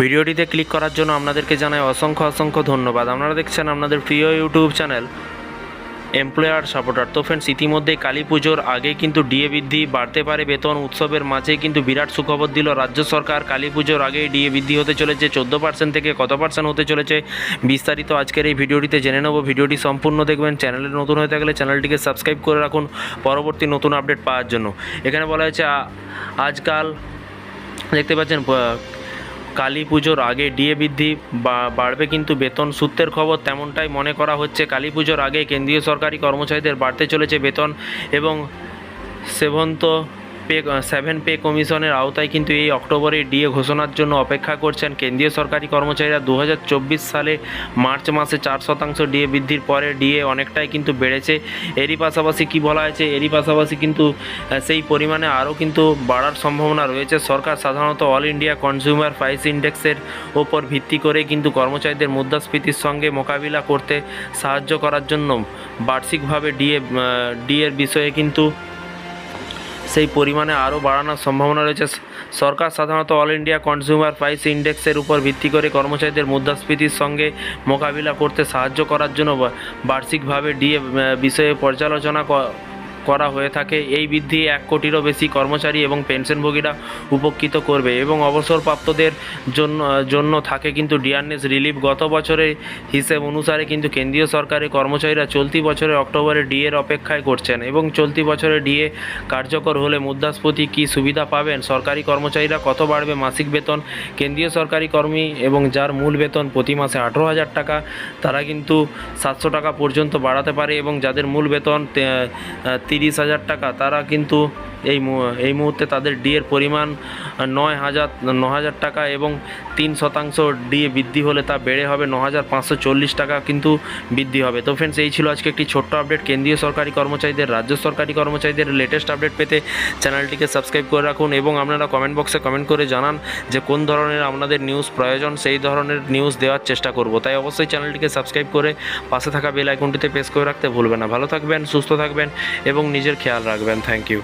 ভিডিওটিতে ক্লিক করার জন্য আপনাদেরকে জানাই অসংখ্য অসংখ্য ধন্যবাদ। আপনারা দেখছেন আপনাদের প্রিয় ইউটিউব চ্যানেল এমপ্লয়ার সাপোর্টার তো ফ্রেন্ডস ইতিমধ্যেই কালী পুজোর আগে কিন্তু ডিএ বৃদ্ধি, বাড়তে পারে বেতন, উৎসবের মাঝে কিন্তু বিরাট সুখবর দিল রাজ্য সরকার। কালী পুজোর আগেই ডিএ বৃদ্ধি হতে চলেছে, চোদ্দ পার্সেন্ট থেকে কত পার্সেন্ট হতে চলেছে? বিস্তারিত আজকের এই ভিডিওটিতে জেনে নেব। ভিডিওটি সম্পূর্ণ দেখবেন, চ্যানেলে নতুন হয়ে থাকলে চ্যানেলটিকে সাবস্ক্রাইব করে রাখুন। পরবর্তী নতুন আপডেট পাওয়ার জন্য। এখানে বলা হয়েছে আজকাল দেখতে পাচ্ছেন কালী পুজোর আগে ডিএ বৃদ্ধি বা- বাড়বে কিন্তু বেতন সূত্রের খবর তেমনটাই মনে করা হচ্ছে। কালী পুজোর আগে কেন্দ্রীয় সরকারি কর্মচারীদের বাড়তে চলেছে বেতন এবং সেভন্ত পে সেভেন পে কমিশনের আওতায় কিন্তু এই অক্টোবরে ডিএ ঘোষণার জন্য অপেক্ষা করছেন কেন্দ্রীয় সরকারি কর্মচারীরা। দু হাজার চব্বিশ সালে মার্চ মাসে চার শতাংশ ডিএ বৃদ্ধির পরে ডিএ অনেকটাই কিন্তু বেড়েছে। এরই পাশাপাশি কি বলা হয়েছে? এরই পাশাপাশি কিন্তু সেই পরিমাণে আরও কিন্তু বাড়ার সম্ভাবনা রয়েছে। সরকার সাধারণত অল ইন্ডিয়া কনজিউমার প্রাইস ইন্ডেক্সের ওপর ভিত্তি করে কিন্তু কর্মচারীদের মুদ্রাস্ফীতির সঙ্গে মোকাবিলা করতে সাহায্য করার জন্য বার্ষিকভাবে ডিএ ডিএর বিষয়ে কিন্তু সেই পরিমাণে আরও বাড়ানোর সম্ভাবনা রয়েছে। সরকার সাধারণত অল ইন্ডিয়া কনজিউমার প্রাইস ইন্ডেক্সের উপর ভিত্তি করে কর্মচারীদের মুদ্রাস্ফীতির সঙ্গে মোকাবিলা করতে সাহায্য করার জন্য বার্ষিকভাবে ডিএ বিষয়ে পর্যালোচনা করা হয়ে থাকে। এই বৃদ্ধি এক কোটিরও বেশি কর্মচারী এবং পেনশনভোগীরা উপকৃত করবে এবং অবসরপ্রাপ্তদের জন্য জন্য থাকে কিন্তু ডিয়ারনেস রিলিফ। গত বছরের হিসেব অনুসারে কিন্তু কেন্দ্রীয় সরকারের কর্মচারীরা চলতি বছরে অক্টোবরে ডিএর অপেক্ষায় করছেন এবং চলতি বছরে ডিএ কার্যকর হলে মুদ্রাস্ফীতি কী সুবিধা পাবেন? সরকারি কর্মচারীরা কত বাড়বে? মাসিক বেতন? কেন্দ্রীয় সরকারি কর্মী এবং যার মূল বেতন প্রতি মাসে আঠেরো হাজার টাকা, তারা কিন্তু সাতশো টাকা পর্যন্ত বাড়াতে পারে এবং যাদের মূল বেতন তিরিশ হাজার টাকা তারা কিন্তু এই এই মুহূর্তে তাদের ডিএর পরিমাণ নয় হাজার ন হাজার টাকা এবং তিন শতাংশ ডিএ বৃদ্ধি হলে তা বেড়ে হবে ন হাজার পাঁচশো চল্লিশ টাকা কিন্তু বৃদ্ধি হবে। তো ফ্রেন্ডস এই ছিল আজকে একটি ছোট্ট আপডেট কেন্দ্রীয় সরকারি কর্মচারীদের, রাজ্য সরকারি কর্মচারীদের লেটেস্ট আপডেট পেতে চ্যানেলটিকে সাবস্ক্রাইব করে রাখুন এবং আপনারা কমেন্ট বক্সে কমেন্ট করে জানান যে কোন ধরনের আপনাদের নিউজ প্রয়োজন, সেই ধরনের নিউজ দেওয়ার চেষ্টা করব। তাই অবশ্যই চ্যানেলটিকে সাবস্ক্রাইব করে পাশে থাকা বেল আইকনটিতে প্রেস করে রাখতে ভুলবেন না। ভালো থাকবেন, সুস্থ থাকবেন এবং নিজের খেয়াল রাখবেন। Thank you